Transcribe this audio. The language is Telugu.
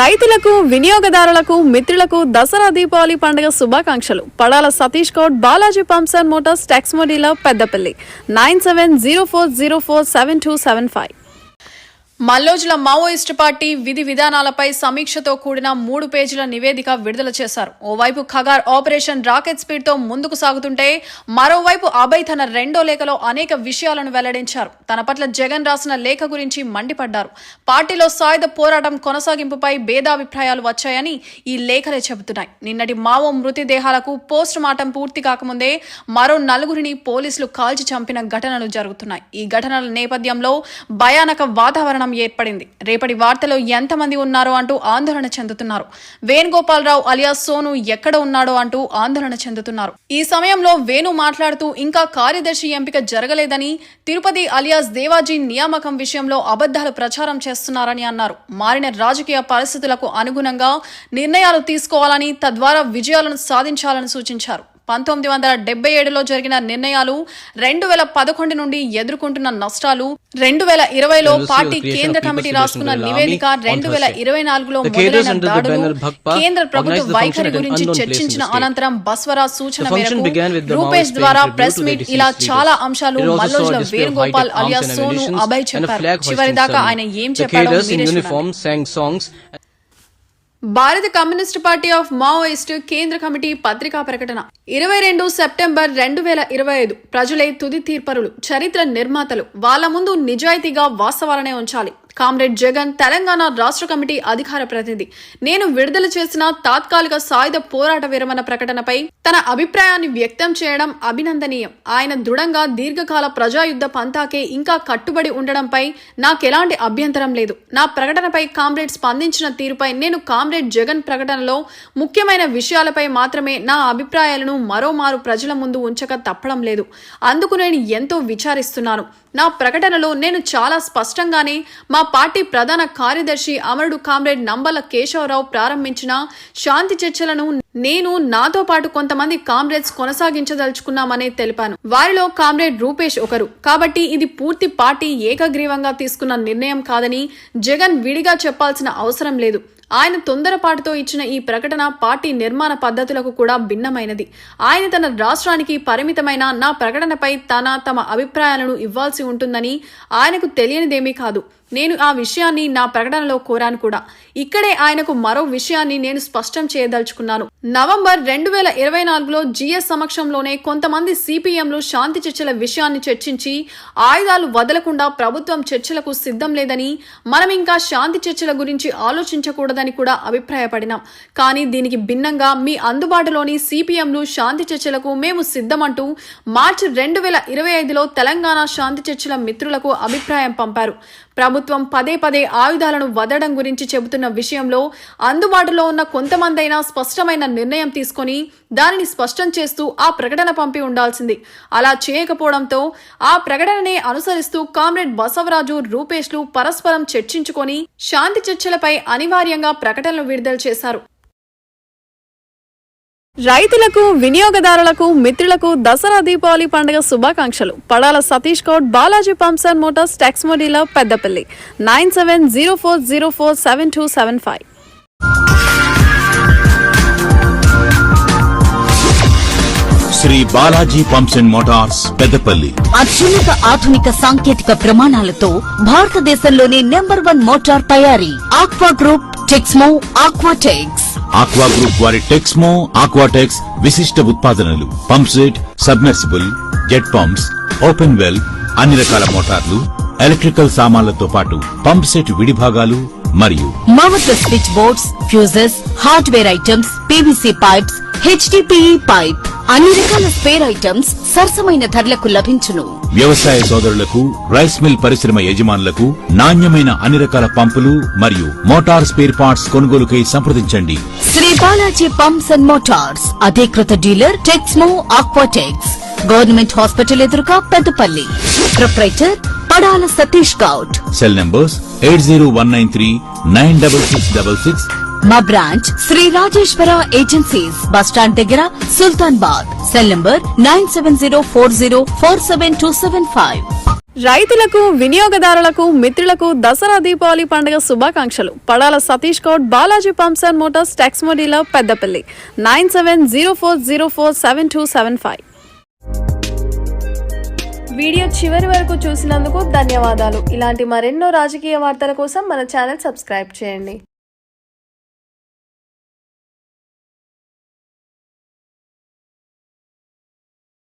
రైతులకు వినియోగదారులకు మిత్రులకు దసరా దీపావళి పండుగ శుభాకాంక్షలు. Padala Satish Goud Balaji pumps and motors టెక్స్మోడీలో Peddapalli. Nine seven zero four zero four seven two seven five. Mallojula Maoist party విధి విధానాలపై సమీక్షతో కూడిన మూడు పేజీల నివేదిక విడుదల చేశారు. ఓవైపు ఖగార్ ఆపరేషన్ రాకెట్ స్పీడ్తో ముందుకు సాగుతుంటే మరోవైపు అభయ్ తన రెండో లేఖలో అనేక విషయాలను వెల్లడించారు. తన పట్ల జగన్ రాసిన లేఖ గురించి మండిపడ్డారు. పార్టీలో సాయుధ పోరాటం కొనసాగింపుపై భేదాభిప్రాయాలు వచ్చాయని ఈ లేఖలే చెబుతున్నాయి. నిన్నటి మావో మృతదేహాలకు పోస్ట్ మార్టం పూర్తి కాకముందే మరో నలుగురిని పోలీసులు కాల్చి చంపిన ఘటనలు జరుగుతున్నాయి. ఈ ఘటనల నేపథ్యంలో భయానక వాతావరణం ఏర్పడింది. రేపటి వార్తలో ఎంతమంది ఉన్నారో అంటూ ఆందోళన చెందుతున్నారు. వేణుగోపాలరావు అలియాస్ సోను ఎక్కడ ఉన్నాడో అంటూ ఆందోళన చెందుతున్నారు. ఈ సమయంలో వేణు మాట్లాడుతూ ఇంకా కార్యదర్శి ఎంపిక జరగలేదని తిరుపతి అలియాస్ దేవాజీ నియామకం విషయంలో అబద్ధాలు ప్రచారం చేస్తున్నారని అన్నారు. మారిన రాజకీయ పరిస్థితులకు అనుగుణంగా నిర్ణయాలు తీసుకోవాలని తద్వారా విజయాలను సాధించాలని సూచించారు. పంతొమ్మిది వందల డెబ్బై ఏడులో జరిగిన నిర్ణయాలు రెండు వేల పదకొండు నుండి ఎదుర్కొంటున్న నష్టాలు రెండు వేల ఇరవైలో పార్టీ కేంద్ర కమిటీ రాసుకున్న నివేదిక రెండు వేల ఇరవై నాలుగులో కేంద్ర ప్రభుత్వ వైఖరి గురించి చర్చించిన అనంతరం బస్వరాజ్ సూచన రూపేష్ ద్వారా ప్రెస్ మీట్ ఇలా చాలా అంశాలు మల్లోజుల వేణుగోపాల్ అలియా సోను అభయ్ చెప్పారు. చివరిదాకా ఆయన ఏం చెప్పారో భారత కమ్యూనిస్ట్ పార్టీ ఆఫ్ మావోయిస్ట్ కేంద్ర కమిటీ పత్రికా ప్రకటన. ఇరవై రెండు సెప్టెంబర్ రెండు వేల ఇరవై ఐదు ప్రజలే తుది తీర్పరులు చరిత్ర నిర్మాతలు వాళ్ళ ముందు నిజాయితీగా వాస్తవాలనే ఉంచాలి. కామ్రేడ్ జగన్ తెలంగాణ రాష్ట్ర కమిటీ అధికార ప్రతినిధి. నేను విడుదల చేసిన తాత్కాలిక సాయుధ పోరాట విరమణ ప్రకటనపై తన అభిప్రాయాన్ని వ్యక్తం చేయడం అభినందనీయం. ఆయన దృఢంగా దీర్ఘకాల ప్రజాయుద్ధ పంతాకే ఇంకా కట్టుబడి ఉండడంపై నాకెలాంటి అభ్యంతరం లేదు. నా ప్రకటనపై కామ్రేడ్ స్పందించిన తీరుపై నేను కామ్రేడ్ జగన్ ప్రకటనలో ముఖ్యమైన విషయాలపై మాత్రమే నా అభిప్రాయాలను మరోమారు ప్రజల ముందు ఉంచక తప్పడం లేదు. అందుకు నేను ఎంతో విచారిస్తున్నాను. నా ప్రకటనలో నేను చాలా స్పష్టంగానే మా పార్టీ ప్రధాన కార్యదర్శి అమరుడు కామ్రేడ్ నంబల కేశవరావు ప్రారంభించిన శాంతి చర్చలను నేను నాతో పాటు కొంతమంది కామ్రేడ్స్ కొనసాగించదలుచుకున్నామని తెలిపాను. వారిలో కామ్రేడ్ రూపేష్ ఒకరు. కాబట్టి ఇది పూర్తి పార్టీ ఏకగ్రీవంగా తీసుకున్న నిర్ణయం కాదని జగన్ విడిగా చెప్పాల్సిన అవసరం లేదు. ఆయన తొందరపాటుతో ఇచ్చిన ఈ ప్రకటన పార్టీ నిర్మాణ పద్ధతులకు కూడా భిన్నమైనది. ఆయన తన రాష్ట్రానికి పరిమితమైన నా ప్రకటనపై తన తమ అభిప్రాయాలను ఇవ్వాల్సి ఉంటుందని ఆయనకు తెలియనిదేమీ కాదు. నేను ఆ విషయాన్ని నా ప్రకటనలో కోరాను కూడా. ఇక్కడే ఆయనకు మరో విషయాన్ని నేను స్పష్టం చేయదలుచుకున్నాను. నవంబర్ రెండు వేల ఇరవై నాలుగులో జీఎస్ సమక్షంలోనే కొంతమంది సిపిఎంలు శాంతి చర్చల విషయాన్ని చర్చించి ఆయుధాలు వదలకుండా ప్రభుత్వం చర్చలకు సిద్ధం లేదని మనం ఇంకా శాంతి చర్చల గురించి ఆలోచించకూడదని కూడా అభిప్రాయపడినాం. కానీ దీనికి భిన్నంగా మీ అందుబాటులోని సిపిఎంలు శాంతి చర్చలకు మేము సిద్ధమంటూ మార్చి రెండు వేల ఇరవై ఐదులో తెలంగాణ శాంతి చర్చల మిత్రులకు అభిప్రాయం పంపారు. ప్రభుత్వం పదే పదే ఆయుధాలను వదలడం గురించి చెబుతున్న విషయంలో అందుబాటులో ఉన్న కొంతమందైనా స్పష్టమైన నిర్ణయం తీసుకొని దానిని స్పష్టం చేస్తూ ఆ ప్రకటన పంపి ఉండాల్సింది. అలా చేయకపోవడంతో ఆ ప్రకటననే అనుసరిస్తూ కామ్రేడ్ బసవరాజు రూపేష్లు పరస్పరం చర్చించుకొని శాంతి చర్చలపై అనివార్యంగా ప్రకటనలు విడుదల చేశారు. రైతులకు వినియోగదారులకు మిత్రులకు దసరా దీపావళి పండుగ శుభాకాంక్షలు. Padala Satish Goud Balaji pumps and motors Texmo dealer Peddapalli. Nine seven zero four zero four seven two seven five. Sri Balaji pumps and motors Peddapalli. అత్యున్నత ఆధునిక సాంకేతిక ప్రమాణాలతో భారతదేశంలోనే నెంబర్ వన్ మోటార్ తయారీ. Aqua group Texmo Aquatex. Aqua group వారి టెక్స్మో ఆక్వాటెక్స్ విశిష్ట ఉత్పాదనలు pumpset submersible jet pumps open well అన్ని రకాల మోటార్లు ఎలక్ట్రికల్ సామాన్లతో పాటు పంప్ సెట్ విడిభాగాలు మరియు Mamata switch boards fuses hardware items PVC pipes HDPE pipe అన్ని రకాల స్పేర్ ఐటమ్స్ సరసమైన ధరలకు లభించును. వ్యవసాయ సోదరులకు రైస్ మిల్ పరిశ్రమ యజమానులకు నాణ్యమైన అన్ని రకాల పంపులు మరియు మోటార్ స్పేర్ పార్ట్స్ కొనుగోలుకై సంప్రదించండి. Sri Balaji pumps and motors అధికృత dealer Texmo Aquatex government hospital ఎదురుగా Peddapalli. Proprietor Padala Satish Goud. Cell numbers eight zero one nine three nine double six double six మా branch Sri Rajeshwara agencies bus stand దగ్గర Sultanabad cell number nine seven zero four zero four seven two seven five. రైతులకు వినియోగదారులకు మిత్రులకు దసరా దీపావళి పండుగ శుభాకాంక్షలు. Padala Satish Goud Balaji pumps and motors Texmo dealer Peddapalli. Nine seven zero four zero four seven two seven five. Video చివరి వరకు చూసినందుకు ధన్యవాదాలు. ఇలాంటి మరెన్నో రాజకీయ వార్తల కోసం మన ఛానల్ సబ్స్క్రైబ్ చేయండి.